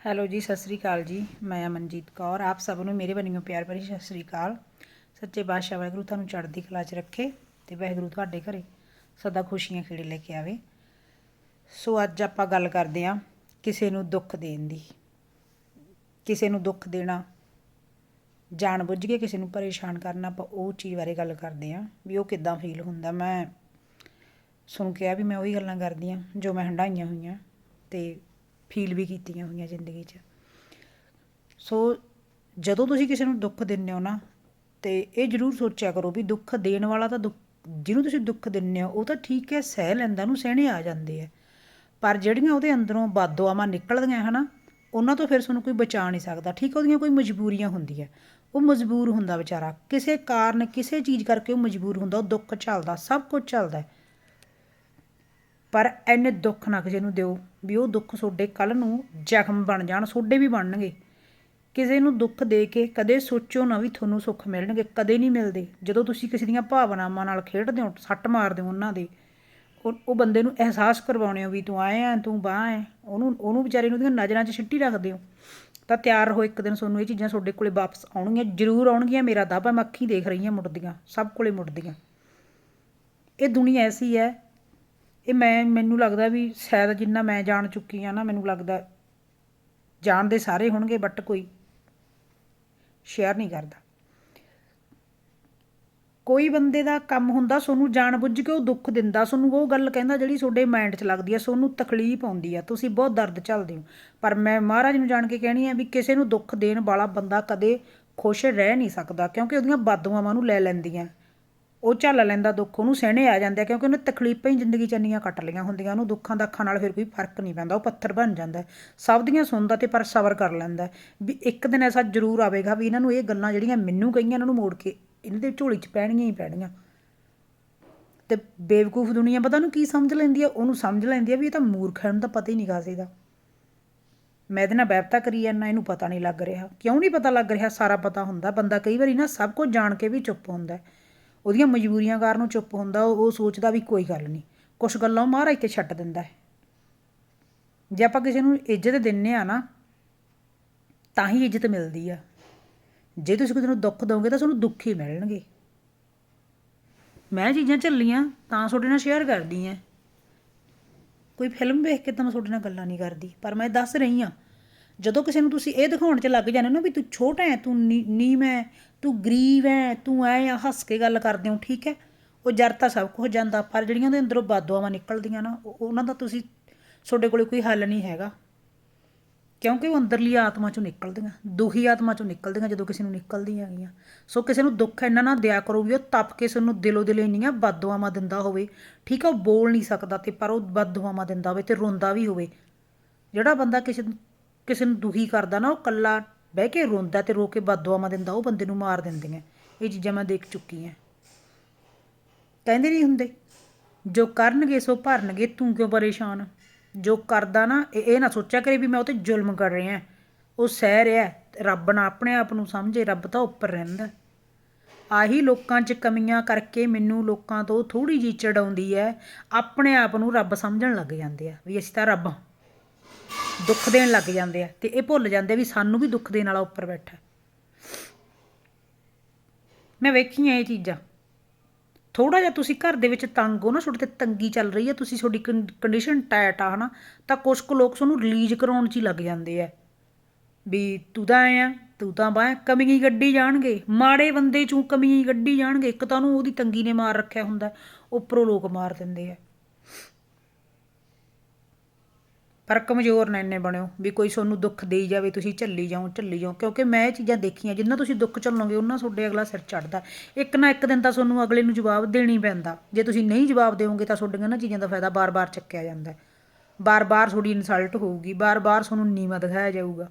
Hello ਜੀ, ਸਤਿ ਸ੍ਰੀ ਅਕਾਲ ਜੀ। ਮੈਂ ਅਮਨਜੀਤ ਕੌਰ, ਆਪ ਸਭ ਨੂੰ ਮੇਰੇ ਵੱਲੋਂ ਪਿਆਰ ਭਰੀ ਸਤਿ ਸ੍ਰੀ ਅਕਾਲ। ਸੱਚੇ ਬਾਦਸ਼ਾਹ ਵਾਹਿਗੁਰੂ ਤੁਹਾਨੂੰ ਚੜ੍ਹਦੀ ਕਲਾ 'ਚ ਰੱਖੇ ਤੇ ਵਾਹਿਗੁਰੂ ਤੁਹਾਡੇ ਘਰੇ ਸਦਾ ਖੁਸ਼ੀਆਂ ਖੇੜੇ ਲੈ ਕੇ ਆਵੇ। ਸੋ ਅੱਜ ਆਪਾਂ ਗੱਲ ਕਰਦੇ ਹਾਂ ਕਿਸੇ ਨੂੰ ਦੁੱਖ ਦੇਣ ਦੀ। ਕਿਸੇ ਨੂੰ ਦੁੱਖ ਦੇਣਾ, ਜਾਣ ਬੁੱਝ ਕੇ ਕਿਸੇ ਨੂੰ ਪਰੇਸ਼ਾਨ ਕਰਨਾ, ਆਪਾਂ ਉਹ ਚੀਜ਼ ਬਾਰੇ ਗੱਲ ਕਰਦੇ ਹਾਂ ਵੀ ਉਹ ਕਿੱਦਾਂ ਫੀਲ ਹੁੰਦਾ। ਮੈਂ ਸੁਣ ਕੇ ਆ ਵੀ ਮੈਂ ਉਹੀ ਗੱਲਾਂ ਕਰਦੀ ਹਾਂ ਜੋ ਮੈਂ ਹੰਡਾਈਆਂ ਹੋਈਆਂ ਤੇ ਫੀਲ ਵੀ ਕੀਤੀਆਂ ਹੋਈਆਂ ਜ਼ਿੰਦਗੀ 'ਚ। ਸੋ ਜਦੋਂ ਤੁਸੀਂ ਕਿਸੇ ਨੂੰ ਦੁੱਖ ਦਿੰਦੇ ਹੋ ਨਾ, ਤੇ ਇਹ ਜ਼ਰੂਰ ਸੋਚਿਆ ਕਰੋ ਵੀ ਦੁੱਖ ਦੇਣ ਵਾਲਾ ਤਾਂ ਦੁੱਖ, ਜਿਹਨੂੰ ਤੁਸੀਂ ਦੁੱਖ ਦਿੰਦੇ ਹੋ, ਉਹ ਤਾਂ ਠੀਕ ਹੈ, ਸਹਿ ਲੈਂਦਾ ਨੂੰ ਸਹਿਣੇ ਆ ਜਾਂਦੇ ਆ। ਪਰ ਜਿਹੜੀਆਂ ਉਹਦੇ ਅੰਦਰੋਂ ਬਾਦੋਆਵਾਂ ਨਿਕਲਦੀਆਂ ਹਨਾ, ਉਹਨਾਂ ਤੋਂ ਫਿਰ ਤੁਹਾਨੂੰ ਕੋਈ ਬਚਾ ਨਹੀਂ ਸਕਦਾ। ਠੀਕ ਉਹਦੀਆਂ ਕੋਈ ਮਜਬੂਰੀਆਂ ਹੁੰਦੀਆਂ। ਉਹ ਮਜਬੂਰ ਹੁੰਦਾ ਵਿਚਾਰਾ। ਕਿਸੇ ਕਾਰਨ, ਕਿਸੇ ਚੀਜ਼ ਕਰਕੇ ਉਹ ਮਜਬੂਰ ਹੁੰਦਾ, ਉਹ ਦੁੱਖ ਝੱਲਦਾ ਸਭ ਕੁਝ ਝੱਲਦਾ ਪਰ ਐਨੇ ਦੁੱਖ ਨਾ ਕਿਸੇ ਨੂੰ ਦਿਓ। ਵੀ ਉਹ ਦੁੱਖ ਤੁਹਾਡੇ ਕੱਲ ਨੂੰ ਜ਼ਖਮ ਬਣ ਜਾਣ ਤੁਹਾਡੇ ਵੀ ਬਣਨਗੇ। ਕਿਸੇ ਨੂੰ ਦੁੱਖ ਦੇ ਕੇ ਕਦੇ ਸੋਚੋ ਨਾ ਵੀ ਤੁਹਾਨੂੰ ਸੁੱਖ ਮਿਲਣਗੇ, ਕਦੇ ਨਹੀਂ ਮਿਲਦੇ। ਜਦੋਂ ਤੁਸੀਂ ਕਿਸੇ ਦੀਆਂ ਭਾਵਨਾਵਾਂ ਨਾਲ ਖੇਡਦੇ ਹੋ, ਸੱਟ ਮਾਰਦੇ ਹੋ ਉਹਨਾਂ ਦੇ, ਉਹ ਉਹ ਬੰਦੇ ਨੂੰ ਅਹਿਸਾਸ ਕਰਵਾਉਣੇ ਹੋ ਵੀ ਤੂੰ ਆਏ ਆ, ਤੂੰ ਬਾਹ ਹੈ ਉਹਨੂੰ ਉਹਨੂੰ ਵਿਚਾਰੇ ਨੂੰ ਉਹਦੀਆਂ ਨਜ਼ਰਾਂ 'ਚ ਛਿੱਟੀ ਰੱਖਦੇ ਹੋ। ਤਾਂ ਤਿਆਰ ਰਹੋ ਇੱਕ ਦਿਨ ਤੁਹਾਨੂੰ ਇਹ ਚੀਜ਼ਾਂ ਤੁਹਾਡੇ ਕੋਲੇ ਵਾਪਸ ਆਉਣਗੀਆਂ, ਜ਼ਰੂਰ ਆਉਣਗੀਆਂ। ਮੇਰਾ ਦਾਅਵਾ ਮੈਂ ਅੱਖੀਂ ਦੇਖ ਰਹੀ ਹਾਂ ਮੁੜਦੀਆਂ, ਸਭ ਕੋਲੇ ਮੁੜਦੀਆਂ। ਇਹ ਦੁਨੀਆ ਐਸੀ ਹੈ ਇਹ ਮੈਂ, ਮੈਨੂੰ ਲੱਗਦਾ ਵੀ ਸ਼ਾਇਦ ਜਿੰਨਾ ਮੈਂ ਜਾਣ ਚੁੱਕੀ ਆ ਨਾ, ਮੈਨੂੰ ਲੱਗਦਾ ਜਾਣਦੇ ਸਾਰੇ ਹੋਣਗੇ ਬਟ ਕੋਈ ਸ਼ੇਅਰ ਨਹੀਂ ਕਰਦਾ। ਕੋਈ ਬੰਦੇ ਦਾ ਕੰਮ ਹੁੰਦਾ, ਸੋਨੂੰ ਜਾਣ ਬੁੱਝ ਕੇ ਉਹ ਦੁੱਖ ਦਿੰਦਾ, ਸੋਨੂੰ ਉਹ ਗੱਲ ਕਹਿੰਦਾ ਜਿਹੜੀ ਤੁਹਾਡੇ ਮਾਈਂਡ 'ਚ ਲੱਗਦੀ ਆ, ਸੋਨੂੰ ਤਕਲੀਫ ਆਉਂਦੀ ਆ, ਤੁਸੀਂ ਬਹੁਤ ਦਰਦ ਚੱਲਦੇ ਹੋ। ਪਰ ਮੈਂ ਮਹਾਰਾਜ ਨੂੰ ਜਾਣ ਕੇ ਕਹਿਣੀ ਆ ਵੀ ਕਿਸੇ ਨੂੰ ਦੁੱਖ ਦੇਣ ਵਾਲਾ ਬੰਦਾ ਕਦੇ ਖੁਸ਼ ਰਹਿ ਨਹੀਂ ਸਕਦਾ, ਕਿਉਂਕਿ ਉਹਦੀਆਂ ਬਾਦੂਆਵਾਂ ਨੂੰ ਲੈ ਲੈਂਦੀਆਂ। ਉਹ ਝੱਲ ਲੈਂਦਾ, ਦੁੱਖ ਉਹਨੂੰ ਸਹਿਣੇ ਆ ਜਾਂਦੇ ਆ, ਕਿਉਂਕਿ ਉਹਨੇ ਤਕਲੀਫਾਂ ਹੀ ਜ਼ਿੰਦਗੀ ਚ ਇੰਨੀਆਂ ਕੱਟ ਲਈਆਂ ਹੁੰਦੀਆਂ, ਉਹਨੂੰ ਦੁੱਖਾਂ ਦਾ ਅੱਖਾਂ ਨਾਲ ਫਿਰ ਕੋਈ ਫ਼ਰਕ ਨਹੀਂ ਪੈਂਦਾ, ਉਹ ਪੱਥਰ ਬਣ ਜਾਂਦਾ। ਸਭ ਦੀਆਂ ਸੁਣਦਾ ਤੇ ਪਰ ਸਬਰ ਕਰ ਲੈਂਦਾ। ਵੀ ਇੱਕ ਦਿਨ ਐਸਾ ਜ਼ਰੂਰ ਆਵੇਗਾ ਵੀ ਇਹਨਾਂ ਨੂੰ ਇਹ ਗੱਲਾਂ ਜਿਹੜੀਆਂ ਮੈਨੂੰ ਕਹੀਆਂ, ਇਹਨਾਂ ਨੂੰ ਮੋੜ ਕੇ ਇਹਨਾਂ ਦੇ ਝੋਲੀ 'ਚ ਪੈਣੀਆਂ ਹੀ ਪੈਣੀਆਂ। ਤੇ ਬੇਵਕੂਫ ਦੁਨੀਆ ਪਤਾ ਉਹਨੂੰ ਕੀ ਸਮਝ ਲੈਂਦੀ ਆ? ਉਹਨੂੰ ਸਮਝ ਲੈਂਦੀ ਆ ਵੀ ਇਹ ਤਾਂ ਮੂਰਖ ਹੈ, ਉਹਨੂੰ ਤਾਂ ਪਤਾ ਹੀ ਨਹੀਂ ਕਾਸੇ ਦਾ ਮੈਂ ਇਹਦੇ ਨਾਲ ਬੈਬਤਾ ਕਰੀ ਜਾਂਦਾ ਇਹਨੂੰ ਪਤਾ ਨਹੀਂ ਲੱਗ ਰਿਹਾ। ਕਿਉਂ ਨਹੀਂ ਪਤਾ ਲੱਗ ਰਿਹਾ? ਸਾਰਾ ਪਤਾ ਹੁੰਦਾ, ਬੰਦਾ ਕਈ ਵਾਰੀ ਨਾ ਸਭ ਕੁਝ ਜਾਣ ਕੇ ਵੀ ਚੁੱਪ ਹੁੰਦਾ। ਹੈ। ਉਹਦੀਆਂ ਮਜਬੂਰੀਆਂ ਕਾਰਨ ਉਹ ਚੁੱਪ ਹੁੰਦਾ, ਉਹ ਸੋਚਦਾ ਵੀ ਕੋਈ ਗੱਲ ਨਹੀਂ। ਕੁਝ ਗੱਲਾਂ ਉਹ ਮਹਾਰਾਜ ਤੇ ਛੱਡ ਦਿੰਦਾ ਹੈ। ਜੇ ਆਪਾਂ ਕਿਸੇ ਨੂੰ ਇੱਜ਼ਤ ਦਿੰਨੇ ਆ ਨਾ, ਤਾਂ ਹੀ ਇੱਜ਼ਤ ਮਿਲਦੀ ਆ। ਜੇ ਤੁਸੀਂ ਕਿਸੇ ਨੂੰ ਦੁੱਖ ਦੋਗੇ ਤਾਂ ਤੁਹਾਨੂੰ ਦੁੱਖ ਹੀ ਮਿਲਣਗੇ। ਮੈਂ ਚੀਜ਼ਾਂ ਝੱਲੀਆਂ, ਤਾਂ ਤੁਹਾਡੇ ਨਾਲ ਸ਼ੇਅਰ ਕਰਦੀ ਆ। ਕੋਈ ਫਿਲਮ ਵੇਖ ਕੇ ਤਾਂ ਮੈਂ ਤੁਹਾਡੇ ਨਾਲ ਗੱਲਾਂ ਨਹੀਂ ਕਰਦੀ, ਪਰ ਮੈਂ ਦੱਸ ਰਹੀ ਆ ਜਦੋਂ ਕਿਸੇ ਨੂੰ ਤੁਸੀਂ ਇਹ ਦਿਖਾਉਣ 'ਚ ਲੱਗ ਜਾਂਦੇ ਹੋ ਨਾ ਵੀ ਤੂੰ ਛੋਟਾ ਹੈ, ਤੂੰ ਨੀ- ਨੀਮ ਹੈ, ਤੂੰ ਗਰੀਬ ਹੈ, ਤੂੰ ਐ ਆ ਹੱਸ ਕੇ ਗੱਲ ਕਰਦੇ ਹੋ, ਠੀਕ ਹੈ? ਉਹ ਜਰ ਤਾਂ ਸਭ ਕੁਝ ਜਾਂਦਾ, ਪਰ ਜਿਹੜੀਆਂ ਉਹਦੇ ਅੰਦਰੋਂ ਬਾਦੂਆਵਾਂ ਨਿਕਲਦੀਆਂ ਨਾ ਉਹਨਾਂ ਦਾ ਤੁਸੀਂ ਤੁਹਾਡੇ ਕੋਲੇ ਕੋਈ ਹੱਲ ਨਹੀਂ ਹੈਗਾ। ਕਿਉਂਕਿ ਉਹ ਅੰਦਰਲੀ ਆਤਮਾ ਚੋਂ ਨਿਕਲਦੀਆਂ, ਦੁਖੀ ਆਤਮਾ ਚੋਂ ਨਿਕਲਦੀਆਂ ਜਦੋਂ ਕਿਸੇ ਨੂੰ ਨਿਕਲਦੀਆਂ ਹੈਗੀਆਂ। ਸੋ ਕਿਸੇ ਨੂੰ ਦੁੱਖ ਇੰਨਾ ਨਾ ਦਿਆ ਕਰੋ ਵੀ ਉਹ ਤਪ ਕੇ ਸਾਨੂੰ ਦਿਲੋਂ ਦਿਲ ਇੰਨੀਆਂ ਬਦਦੁਆਵਾਂ ਦਿੰਦਾ ਹੋਵੇ, ਠੀਕ ਆ ਉਹ ਬੋਲ ਨਹੀਂ ਸਕਦਾ ਤੇ ਪਰ ਉਹ ਬਦਦੁਆਵਾਂ ਦਿੰਦਾ ਹੋਵੇ ਤੇ ਰੋਂਦਾ ਵੀ ਹੋਵੇ। ਜਿਹੜਾ ਬੰਦਾ ਕਿਸੇ ਕਿਸੇ ਨੂੰ ਦੁਖੀ ਕਰਦਾ ਨਾ, ਉਹ ਕੱਲਾ ਬਹਿ ਕੇ ਰੋਂਦਾ ਤੇ ਰੋ ਕੇ ਬਦਦੁਆਵਾਂ ਦਿੰਦਾ, ਉਹ ਬੰਦੇ ਨੂੰ ਮਾਰ ਦਿੰਦੀਆਂ। ਇਹ ਚੀਜ਼ਾਂ ਮੈਂ ਦੇਖ ਚੁੱਕੀ ਹਾਂ। ਕਹਿੰਦੇ ਨਹੀਂ ਹੁੰਦੇ, ਜੋ ਕਰਨਗੇ ਸੋ ਭਰਨਗੇ, ਤੂੰ ਕਿਉਂ ਪਰੇਸ਼ਾਨ? ਜੋ ਕਰਦਾ ਨਾ, ਇਹ ਇਹ ਨਾ ਸੋਚਿਆ ਕਰੇ ਵੀ ਮੈਂ ਉਹ ਤੇ ਜ਼ੁਲਮ ਕਰ ਰਿਹਾ ਉਹ ਸਹਿ ਰਿਹਾ ਰੱਬ ਨਾ ਆਪਣੇ ਆਪ ਨੂੰ ਸਮਝੇ, ਰੱਬ ਤਾਂ ਉੱਪਰ ਰਹਿੰਦਾ ਆਹੀ ਲੋਕਾਂ 'ਚ ਕਮੀਆਂ ਕਰਕੇ ਮੈਨੂੰ ਲੋਕਾਂ ਤੋਂ ਥੋੜੀ ਜਿਹੀ ਚੜਾਉਂਦੀ ਹੈ, ਆਪਣੇ ਆਪ ਨੂੰ ਰੱਬ ਸਮਝਣ ਲੱਗ ਜਾਂਦੇ ਆ, ਵੀ ਅਸੀਂ ਤਾਂ ਰੱਬ ਹਾਂ। ਦੁੱਖ ਦੇਣ ਲੱਗ ਜਾਂਦੇ ਆ ਤੇ ਇਹ ਭੁੱਲ ਜਾਂਦੇ ਵੀ ਸਾਨੂੰ ਵੀ ਦੁੱਖ ਦੇਣ ਵਾਲਾ ਉੱਪਰ ਬੈਠਾ ਹੈ। ਮੈਂ ਵੇਖੀਆਂ ਇਹ ਚੀਜ਼ਾਂ। ਥੋੜਾ ਜਿਹਾ ਤੁਸੀਂ ਘਰ ਦੇ ਵਿੱਚ ਤੰਗ ਹੋ ਨਾ, ਤੁਹਾਡੇ ਤੇ ਤੰਗੀ ਚੱਲ ਰਹੀ ਹੈ, ਤੁਸੀਂ ਤੁਹਾਡੀ ਕੰਡੀਸ਼ਨ ਟਾਈਟ ਆ, ਹਨਾ? ਤਾਂ ਕੁਝ ਕੁ ਲੋਕ ਤੁਹਾਨੂੰ ਰਿਲੀਜ਼ ਕਰਾਉਣ 'ਚ ਹੀ ਲੱਗ ਜਾਂਦੇ ਆ। ਵੀ ਤੂੰ ਤਾਂ ਐ ਆ, ਤੂੰ ਤਾਂ ਬਾਹ ਕਮੀਆਂ ਗੱਡੀ ਜਾਣਗੇ। ਮਾੜੇ ਬੰਦੇ ਚੋਂ ਕਮੀ ਗੱਡੀ ਜਾਣਗੇ। ਇੱਕ ਤਾਂ ਉਹਨੂੰ ਉਹਦੀ ਤੰਗੀ ਨੇ ਮਾਰ ਰੱਖਿਆ ਹੁੰਦਾ, ਉੱਪਰੋਂ ਲੋਕ ਮਾਰ ਦਿੰਦੇ ਆ। ਪਰ ਕਮਜ਼ੋਰ ਨਾ ਇੰਨੇ ਬਣਿਓ ਵੀ ਕੋਈ ਤੁਹਾਨੂੰ ਦੁੱਖ ਦੇਈ ਜਾਵੇ ਤੁਸੀਂ ਝੱਲੀ ਜਾਓ ਝੱਲੀ ਜਾਓ। ਕਿਉਂਕਿ ਮੈਂ ਇਹ ਚੀਜ਼ਾਂ ਦੇਖੀਆਂ ਜਿੰਨਾ ਤੁਸੀਂ ਦੁੱਖ ਝੱਲੋਗੇ ਉਹਨਾਂ ਤੁਹਾਡੇ ਅਗਲਾ ਸਿਰ ਚੜਦਾ ਇੱਕ ਨਾ ਇੱਕ ਦਿਨ ਤਾਂ ਤੁਹਾਨੂੰ ਅਗਲੇ ਨੂੰ ਜਵਾਬ ਦੇਣੀ ਪੈਂਦਾ। ਜੇ ਤੁਸੀਂ ਨਹੀਂ ਜਵਾਬ ਦਿਓਗੇ ਤਾਂ ਤੁਹਾਡੀਆਂ ਨਾ ਚੀਜ਼ਾਂ ਦਾ ਫਾਇਦਾ ਬਾਰ-ਬਾਰ ਚੱਕਿਆ ਜਾਂਦਾ। ਹੈ ਬਾਰ-ਬਾਰ ਤੁਹਾਡੀ ਇਨਸਲਟ ਹੋਊਗੀ ਬਾਰ-ਬਾਰ ਤੁਹਾਨੂੰ ਨੀਵਾਂ ਦਿਖਾਇਆ ਜਾਊਗਾ।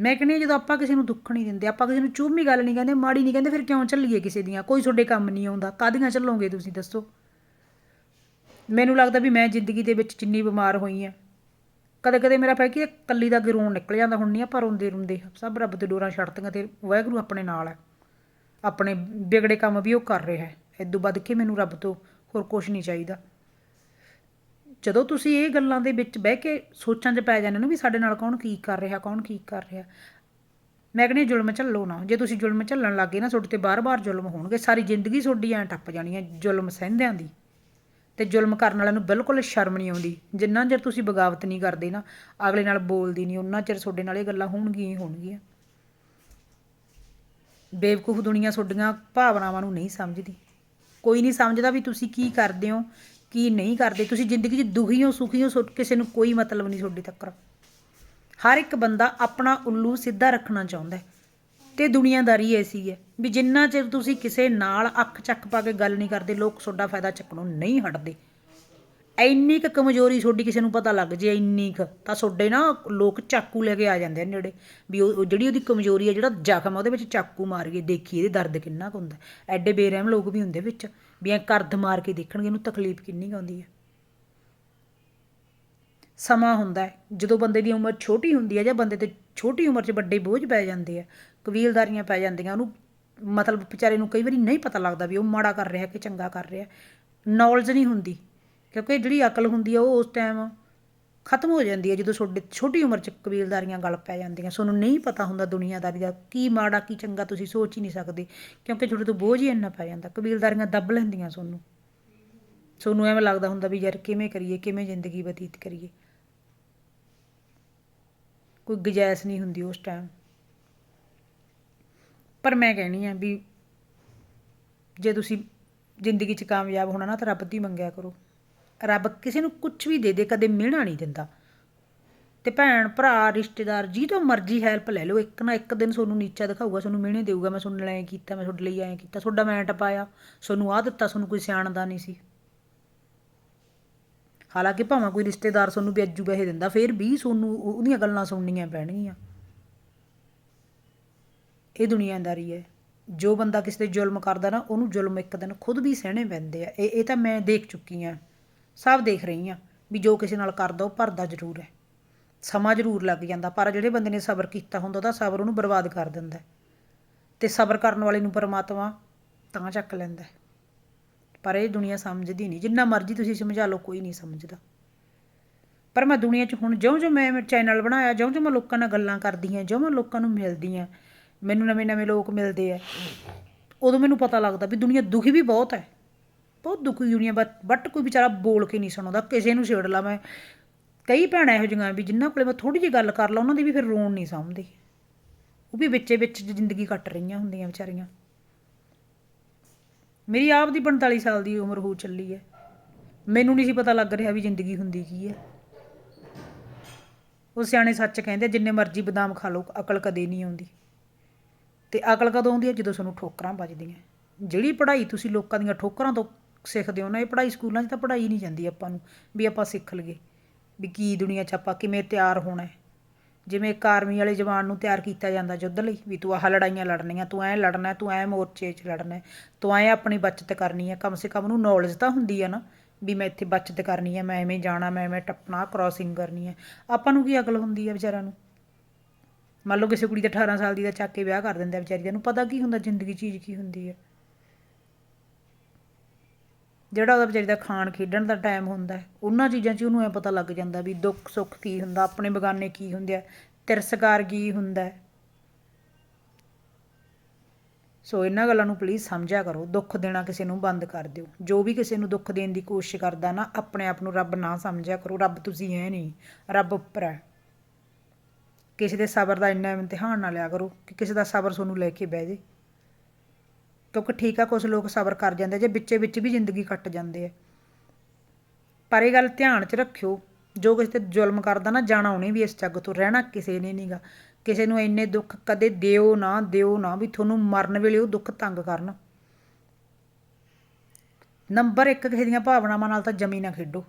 ਮੈਂ ਕਹਿੰਦੀ ਹਾਂ, ਜਦੋਂ ਆਪਾਂ ਕਿਸੇ ਨੂੰ ਦੁੱਖ ਨਹੀਂ ਦਿੰਦੇ ਆਪਾਂ ਕਿਸੇ ਨੂੰ ਚੁਭਮੀ ਗੱਲ ਨਹੀਂ ਕਹਿੰਦੇ ਮਾੜੀ ਨਹੀਂ ਕਹਿੰਦੇ ਫਿਰ ਕਿਉਂ ਝੱਲੀਏ ਕਿਸੇ ਦੀਆਂ? ਕੋਈ ਤੁਹਾਡੇ ਕੰਮ ਨਹੀਂ ਆਉਂਦਾ। ਕਾਹਦੀਆਂ ਝੱਲੋਗੇ ਤੁਸੀਂ ਦੱਸੋ? ਮੈਨੂੰ ਲੱਗਦਾ ਵੀ ਮੈਂ ਜ਼ਿੰਦਗੀ ਦੇ ਵਿੱਚ ਜਿੰਨੀ ਬਿਮਾਰ ਹੋਈ ਆ, ਕਦੇ ਕਦੇ ਮੇਰਾ ਪੈ ਕਿ ਕੱਲੀ ਦਾ ਗਿਰੋਣ ਨਿਕਲ ਜਾਂਦਾ ਹੁਣ ਨਹੀਂ ਆਪਾਂ ਰੋਂਦੇ ਰੋਂਦੇ, ਸਭ ਰੱਬ ਤੇ ਡੋਰਾਂ ਛੱਡਤੀਆਂ ਤੇ ਵਾਹਿਗੁਰੂ ਆਪਣੇ ਨਾਲ ਹੈ ਆਪਣੇ ਵਿਗੜੇ ਕੰਮ ਵੀ ਉਹ ਕਰ ਰਿਹਾ ਹੈ ਇਦੋਂ ਵੱਧ ਕੇ ਮੈਨੂੰ ਰੱਬ ਤੋਂ ਹੋਰ ਕੁਝ ਨਹੀਂ ਚਾਹੀਦਾ। ਜਦੋਂ ਤੁਸੀਂ ਇਹ ਗੱਲਾਂ ਦੇ ਵਿੱਚ ਬਹਿ ਕੇ ਸੋਚਾਂ 'ਚ ਪੈ ਜਾਂਦੇ ਹੋ ਨਾ ਵੀ ਸਾਡੇ ਨਾਲ ਕੌਣ ਕੀ ਕਰ ਰਿਹਾ, ਕੌਣ ਕੀ ਕਰ ਰਿਹਾ, ਮੈਂ ਕਹਿੰਦੀ ਹਾਂ ਜ਼ੁਲਮ ਝੱਲੋ ਨਾ, ਜੇ ਤੁਸੀਂ ਜ਼ੁਲਮ ਝੱਲਣ ਲੱਗੇ ਨਾ ਤੁਹਾਡੇ ਤੇ ਬਾਰ-ਬਾਰ ਜ਼ੁਲਮ ਹੋਣਗੇ, ਸਾਰੀ ਜ਼ਿੰਦਗੀ ਤੁਹਾਡੀ ਐਂ ਟੱਪ ਜਾਣੀ ਹੈ ਜ਼ੁਲਮ ਸਹਿੰਦਿਆਂ ਦੀ। ਤੇ ਜ਼ੁਲਮ ਕਰਨ ਵਾਲਿਆਂ ਨੂੰ ਬਿਲਕੁਲ ਸ਼ਰਮ ਨਹੀਂ ਆਉਂਦੀ। ਜਿੰਨਾ ਚਿਰ ਤੁਸੀਂ ਬਗਾਵਤ ਨਹੀਂ ਕਰਦੇ ਨਾ, ਅਗਲੇ ਨਾਲ ਬੋਲਦੀ ਨਹੀਂ ਉਹਨਾਂ ਚਿਰ ਤੁਹਾਡੇ ਨਾਲ ਇਹ ਗੱਲਾਂ ਹੋਣਗੀਆਂ ਹੀ ਹੋਣਗੀਆਂ। ਬੇਵਕੂਫ ਦੁਨੀਆ ਤੁਹਾਡੀਆਂ ਭਾਵਨਾਵਾਂ ਨੂੰ ਨਹੀਂ ਸਮਝਦੀ। ਕੋਈ ਨਹੀਂ ਸਮਝਦਾ ਵੀ ਤੁਸੀਂ ਕੀ ਕਰਦੇ ਹੋ, ਕੀ ਨਹੀਂ ਕਰਦੇ। ਤੁਸੀਂ ਜ਼ਿੰਦਗੀ 'ਚ ਦੁਖੀ ਹੋ, ਸੁਖੀ ਹੋ ਕਿਸੇ ਨੂੰ ਕੋਈ ਮਤਲਬ ਨਹੀਂ ਤੁਹਾਡੀ ਤੱਕ। ਹਰ ਇੱਕ ਬੰਦਾ ਆਪਣਾ ਉੱਲੂ ਸਿੱਧਾ ਰੱਖਣਾ ਚਾਹੁੰਦਾ ਹੈ। ਤੇ ਦੁਨੀਆਦਾਰੀ ਐਸੀ ਹੈ ਵੀ ਜਿੰਨਾ ਚਿਰ ਤੁਸੀਂ ਕਿਸੇ ਨਾਲ ਅੱਖ ਚੱਕ ਪਾ ਕੇ ਗੱਲ ਨਹੀਂ ਕਰਦੇ, ਲੋਕ ਤੁਹਾਡਾ ਫਾਇਦਾ ਚੱਕਣੋਂ ਨਹੀਂ ਹਟਦੇ। ਇੰਨੀ ਕੁ ਕਮਜ਼ੋਰੀ ਤੁਹਾਡੀ ਕਿਸੇ ਨੂੰ ਪਤਾ ਲੱਗ ਜੇ ਇੰਨੀ ਕੁ, ਤਾਂ ਤੁਹਾਡੇ ਨਾ ਲੋਕ ਚਾਕੂ ਲੈ ਕੇ ਆ ਜਾਂਦੇ ਨੇ ਨੇੜੇ। ਵੀ ਉਹ ਜਿਹੜੀ ਉਹਦੀ ਕਮਜ਼ੋਰੀ ਹੈ, ਜਿਹੜਾ ਜ਼ਖਮ ਆ, ਉਹਦੇ ਵਿੱਚ ਚਾਕੂ ਮਾਰ ਕੇ ਦੇਖੀ ਇਹਦੇ ਦਰਦ ਕਿੰਨਾ ਕੁ ਹੁੰਦਾ। ਐਡੇ ਬੇਰਹਿਮ ਲੋਕ ਵੀ ਹੁੰਦੇ ਵਿੱਚ, ਵੀ ਐ ਕਰਦ ਮਾਰ ਕੇ ਦੇਖਣਗੇ, ਇਹਨੂੰ ਤਕਲੀਫ ਕਿੰਨੀ ਕੁ ਆਉਂਦੀ ਹੈ। ਸਮਾਂ ਹੁੰਦਾ ਹੈ। ਜਦੋਂ ਬੰਦੇ ਦੀ ਉਮਰ ਛੋਟੀ ਹੁੰਦੀ ਹੈ ਜਾਂ ਬੰਦੇ ਤੇ ਛੋਟੀ ਉਮਰ 'ਚ ਵੱਡੇ ਬੋਝ ਪੈ ਜਾਂਦੇ ਆ, ਕਬੀਲਦਾਰੀਆਂ ਪੈ ਜਾਂਦੀਆਂ, ਉਹਨੂੰ ਮਤਲਬ ਵਿਚਾਰੇ ਨੂੰ ਕਈ ਵਾਰੀ ਨਹੀਂ ਪਤਾ ਲੱਗਦਾ ਵੀ ਉਹ ਮਾੜਾ ਕਰ ਰਿਹਾ ਕਿ ਚੰਗਾ ਕਰ ਰਿਹਾ। ਨੌਲੇਜ ਨਹੀਂ ਹੁੰਦੀ, ਕਿਉਂਕਿ ਜਿਹੜੀ ਅਕਲ ਹੁੰਦੀ ਆ ਉਹ ਉਸ ਟਾਈਮ ਖਤਮ ਹੋ ਜਾਂਦੀ ਹੈ ਜਦੋਂ ਤੁਹਾਡੇ ਛੋਟੀ ਉਮਰ 'ਚ ਕਬੀਲਦਾਰੀਆਂ ਗਲ ਪੈ ਜਾਂਦੀਆਂ। ਤੁਹਾਨੂੰ ਨਹੀਂ ਪਤਾ ਹੁੰਦਾ ਦੁਨੀਆਦਾਰੀ ਦਾ ਕੀ ਮਾੜਾ, ਕੀ ਚੰਗਾ, ਤੁਸੀਂ ਸੋਚ ਹੀ ਨਹੀਂ ਸਕਦੇ, ਕਿਉਂਕਿ ਤੁਹਾਡੇ ਤੋਂ ਬੋਝ ਹੀ ਇੰਨਾ ਪੈ ਜਾਂਦਾ। ਕਬੀਲਦਾਰੀਆਂ ਦੱਬ ਲੈਂਦੀਆਂ ਤੁਹਾਨੂੰ। ਤੁਹਾਨੂੰ ਐਵੇਂ ਲੱਗਦਾ ਹੁੰਦਾ ਵੀ ਯਾਰ ਕਿਵੇਂ ਕਰੀਏ, ਕਿਵੇਂ ਜ਼ਿੰਦਗੀ ਬਤੀਤ ਕਰੀਏ। ਕੋਈ ਗੁੰਜਾਇਸ਼ ਨਹੀਂ ਹੁੰਦੀ ਉਸ ਟਾਈਮ ਪਰ ਮੈਂ ਕਹਿਣੀ ਆ ਵੀ ਜੇ ਤੁਸੀਂ ਜ਼ਿੰਦਗੀ 'ਚ ਕਾਮਯਾਬ ਹੋਣਾ ਨਾ, ਤਾਂ ਰੱਬ ਦੀ ਮੰਗਿਆ ਕਰੋ। ਰੱਬ ਕਿਸੇ ਨੂੰ ਕੁਝ ਵੀ ਦੇ ਦੇ, ਕਦੇ ਮਿਹਣਾ ਨਹੀਂ ਦਿੰਦਾ। ਤੇ ਭੈਣ, ਭਰਾ, ਰਿਸ਼ਤੇਦਾਰ, ਜੀ ਤੋਂ ਮਰਜ਼ੀ ਹੈਲਪ ਲੈ ਲਓ। ਇੱਕ ਨਾ ਇੱਕ ਦਿਨ ਤੁਹਾਨੂੰ ਨੀਚਾ ਦਿਖਾਊਗਾ ਤੁਹਾਨੂੰ ਮਿਹਣੇ ਦੇਊਗਾ, ਮੈਂ ਤੁਹਾਨੂੰ ਐਂ ਕੀਤਾ, ਮੈਂ ਤੁਹਾਡੇ ਲਈ ਐਂ ਕੀਤਾ ਤੁਹਾਡਾ ਮੈਂ ਟਪਾਇਆ ਤੁਹਾਨੂੰ ਆਹ ਦਿੱਤਾ ਤੁਹਾਨੂੰ ਕੋਈ ਸਿਆਣਦਾ ਨਹੀਂ ਸੀ। ਹਾਲਾਂਕਿ ਭਾਵੇਂ ਕੋਈ ਰਿਸ਼ਤੇਦਾਰ ਤੁਹਾਨੂੰ ਬਿਆਜੂ ਅੱਜੂ ਪੈਸੇ ਦਿੰਦਾ, ਫਿਰ ਵੀ ਤੁਹਾਨੂੰ ਉਹਦੀਆਂ ਗੱਲਾਂ ਸੁਣਨੀਆਂ ਪੈਣਗੀਆਂ। ਇਹ ਦੁਨੀਆਦਾਰੀ ਹੈ। ਜੋ ਬੰਦਾ ਕਿਸੇ ਤੇ ਜ਼ੁਲਮ ਕਰਦਾ ਨਾ, ਉਹਨੂੰ ਜ਼ੁਲਮ ਇੱਕ ਦਿਨ ਖੁਦ ਵੀ ਸਹਿਣੇ ਪੈਂਦੇ ਆ। ਇਹ ਇਹ ਤਾਂ ਮੈਂ ਦੇਖ ਚੁੱਕੀ ਆ ਸਭ ਦੇਖ ਰਹੀ ਆ ਵੀ ਜੋ ਕਿਸੇ ਨਾਲ ਕਰਦਾ, ਉਹ ਭਰਦਾ ਜ਼ਰੂਰ ਹੈ। ਸਮਾਂ ਜ਼ਰੂਰ ਲੱਗ ਜਾਂਦਾ, ਪਰ ਜਿਹੜੇ ਬੰਦੇ ਨੇ ਸਬਰ ਕੀਤਾ ਹੁੰਦਾ, ਉਹਦਾ ਸਬਰ ਉਹਨੂੰ ਬਰਬਾਦ ਕਰ ਦਿੰਦਾ ਹੈ। ਤੇ ਸਬਰ ਕਰਨ ਵਾਲੇ ਨੂੰ ਪਰਮਾਤਮਾ ਤਾਂ ਚੱਕ ਲੈਂਦਾ ਪਰ ਇਹ ਦੁਨੀਆ ਸਮਝਦੀ ਨਹੀਂ। ਜਿੰਨਾ ਮਰਜ਼ੀ ਤੁਸੀਂ ਸਮਝਾ ਲਓ, ਕੋਈ ਨਹੀਂ ਸਮਝਦਾ। ਪਰ ਮੈਂ ਦੁਨੀਆ 'ਚ ਹੁਣ ਜਿਉਂ-ਜਿਉਂ ਮੈਂ ਚੈਨਲ ਬਣਾਇਆ, ਜਿਉਂ-ਜਿਉਂ ਮੈਂ ਲੋਕਾਂ ਨਾਲ ਗੱਲਾਂ ਕਰਦੀ ਹਾਂ ਜਿਉਂ ਮੈਂ ਲੋਕਾਂ ਨੂੰ ਮਿਲਦੀ ਹਾਂ ਮੈਨੂੰ ਨਵੇਂ-ਨਵੇਂ ਲੋਕ ਮਿਲਦੇ ਆ, ਉਦੋਂ ਮੈਨੂੰ ਪਤਾ ਲੱਗਦਾ ਵੀ ਦੁਨੀਆ ਦੁਖੀ ਵੀ ਬਹੁਤ ਹੈ। ਬਹੁਤ ਦੁਖੀ ਦੁਨੀਆ ਬਟ ਬਟ ਕੋਈ ਵਿਚਾਰਾ ਬੋਲ ਕੇ ਨਹੀਂ ਸੁਣਾਉਂਦਾ। ਕਿਸੇ ਨੂੰ ਛੇੜ ਲਾ ਮੈਂ। ਕਈ ਭੈਣਾਂ ਇਹੋ ਜਿਹੀਆਂ ਵੀ ਜਿਨ੍ਹਾਂ ਕੋਲੇ ਮੈਂ ਥੋੜੀ ਜਿਹੀ ਗੱਲ ਕਰ ਲਾ, ਉਹਨਾਂ ਦੀ ਵੀ ਫਿਰ ਰੋਣ ਨਹੀਂ ਸਮਝਦੀ ਉਹ ਵੀ ਵਿੱਚੇ ਵਿੱਚ ਜ਼ਿੰਦਗੀ ਕੱਟ ਰਹੀਆਂ ਹੁੰਦੀਆਂ ਵਿਚਾਰੀਆਂ। ਮੇਰੀ ਆਪ ਦੀ 45 ਸਾਲ ਦੀ ਉਮਰ ਹੋ ਚੱਲੀ ਹੈ ਮੈਨੂੰ ਨਹੀਂ ਸੀ ਪਤਾ ਲੱਗ ਰਿਹਾ ਵੀ ਜ਼ਿੰਦਗੀ ਹੁੰਦੀ ਕੀ ਹੈ ਉਹ ਸਿਆਣੇ ਸੱਚ ਕਹਿੰਦੇ ਜਿੰਨੇ ਮਰਜ਼ੀ ਬਦਾਮ ਖਾ ਲਓ, ਅਕਲ ਕਦੇ ਨਹੀਂ ਆਉਂਦੀ। ਤੇ ਅਕਲ ਕਦੋਂ ਆਉਂਦੀ ਹੈ ਜਦੋਂ ਤੁਹਾਨੂੰ ਠੋਕਰਾਂ ਵੱਜਦੀਆਂ ਜਿਹੜੀ ਪੜ੍ਹਾਈ ਤੁਸੀਂ ਲੋਕਾਂ ਦੀਆਂ ਠੋਕਰਾਂ ਤੋਂ ਸਿੱਖਦੇ ਹੋ ਨਾ, ਇਹ ਪੜ੍ਹਾਈ ਸਕੂਲਾਂ 'ਚ ਤਾਂ ਪੜ੍ਹਾਈ ਨਹੀਂ ਜਾਂਦੀ ਆਪਾਂ ਨੂੰ, ਵੀ ਆਪਾਂ ਸਿੱਖ ਲਈਏ। ਵੀ ਕੀ ਦੁਨੀਆ 'ਚ ਆਪਾਂ ਕਿਵੇਂ ਤਿਆਰ ਹੋਣਾ ਹੈ ਜਿਵੇਂ ਇੱਕ ਆਰਮੀ ਵਾਲੇ ਜਵਾਨ ਨੂੰ ਤਿਆਰ ਕੀਤਾ ਜਾਂਦਾ ਯੁੱਧ ਲਈ ਵੀ ਤੂੰ ਆਹ ਲੜਾਈਆਂ ਲੜਨੀਆਂ, ਤੂੰ ਐਂ ਲੜਨਾ, ਤੂੰ ਐਂ ਮੋਰਚੇ 'ਚ ਲੜਨਾ, ਤੂੰ ਐਂ ਆਪਣੀ ਬਚਤ ਕਰਨੀ ਹੈ ਕਮ ਸੇ ਕਮ ਉਹਨੂੰ ਨੌਲੇਜ ਤਾਂ ਹੁੰਦੀ ਹੈ ਨਾ, ਵੀ ਮੈਂ ਇੱਥੇ ਬਚਤ ਕਰਨੀ ਹੈ ਮੈਂ ਐਵੇਂ ਜਾਣਾ, ਮੈਂ ਐਵੇਂ ਟੱਪਣਾ ਕ੍ਰਾਸਿੰਗ ਕਰਨੀ ਹੈ ਆਪਾਂ ਨੂੰ ਕੀ ਅਕਲ ਹੁੰਦੀ ਹੈ ਵਿਚਾਰਿਆਂ ਨੂੰ? ਮੰਨ ਲਓ ਕਿਸੇ ਕੁੜੀ ਦਾ 18 ਸਾਲ ਦੀ ਦਾ ਚੱਕ ਕੇ ਵਿਆਹ ਕਰ ਦਿੰਦਾ ਵਿਚਾਰੀ ਦਾ ਨੂੰ ਪਤਾ ਕੀ ਹੁੰਦਾ ਜ਼ਿੰਦਗੀ ਚੀਜ਼ ਕੀ ਹੁੰਦੀ ਹੈ ਜਿਹੜਾ ਉਹਦਾ ਵਿਚਾਰੀ ਦਾ ਖਾਣ ਖੇਡਣ ਦਾ ਟਾਈਮ ਹੁੰਦਾ ਉਹਨਾਂ ਚੀਜ਼ਾਂ 'ਚ ਉਹਨੂੰ ਐ ਪਤਾ ਲੱਗ ਜਾਂਦਾ ਵੀ ਦੁੱਖ ਸੁੱਖ ਕੀ ਹੁੰਦਾ, ਆਪਣੇ ਬਗਾਨੇ ਕੀ ਹੁੰਦੇ ਆ, ਤਿਰਸਕਾਰ ਕੀ ਹੁੰਦਾ ਸੋ ਇਹਨਾਂ ਗੱਲਾਂ ਨੂੰ ਪਲੀਜ਼ ਸਮਝਿਆ ਕਰੋ, ਦੁੱਖ ਦੇਣਾ ਕਿਸੇ ਨੂੰ ਬੰਦ ਕਰ ਦਿਓ। ਜੋ ਵੀ ਕਿਸੇ ਨੂੰ ਦੁੱਖ ਦੇਣ ਦੀ ਕੋਸ਼ਿਸ਼ ਕਰਦਾ ਨਾ, ਆਪਣੇ ਆਪ ਨੂੰ ਰੱਬ ਨਾ ਸਮਝਿਆ ਕਰੋ, ਰੱਬ ਤੁਸੀਂ ਹੈ ਨਹੀਂ, ਰੱਬ ਉੱਪਰ ਹੈ। ਕਿਸੇ ਦੇ ਸਬਰ ਦਾ ਇੰਨਾ ਇਮਤਿਹਾਨ ਨਾ ਲਿਆ ਕਰੋ ਕਿ ਕਿਸੇ ਦਾ ਸਬਰ ਤੁਹਾਨੂੰ ਲੈ ਕੇ ਬਹਿ ਜੇ। ਕਿਉਂਕਿ ਠੀਕ ਆ ਕੁਝ ਲੋਕ ਸਬਰ ਕਰ ਜਾਂਦੇ ਜੇ ਵਿੱਚੇ ਵਿੱਚ ਵੀ ਜ਼ਿੰਦਗੀ ਕੱਟ ਜਾਂਦੇ ਆ। ਪਰ ਇਹ ਗੱਲ ਧਿਆਨ 'ਚ ਰੱਖਿਓ, ਜੋ ਕਿਸੇ ਤੇ ਜ਼ੁਲਮ ਕਰਦਾ ਨਾ, ਜਾਣਾ ਉਹਨੇ ਵੀ ਇਸ ਜੱਗ ਤੋਂ, ਰਹਿਣਾ ਕਿਸੇ ਨੇ ਨਹੀਂਗਾ ਕਿਸੇ ਨੂੰ ਇੰਨੇ ਦੁੱਖ ਕਦੇ ਦਿਓ ਨਾ ਦਿਓ ਨਾ ਵੀ ਤੁਹਾਨੂੰ ਮਰਨ ਵੇਲੇ ਉਹ ਦੁੱਖ ਤੰਗ ਕਰਨ। ਨੰਬਰ 1 ਕਿਸੇ ਦੀਆਂ ਭਾਵਨਾਵਾਂ ਨਾਲ ਤਾਂ ਜਮੀ ਨਾ ਖੇਡੋ।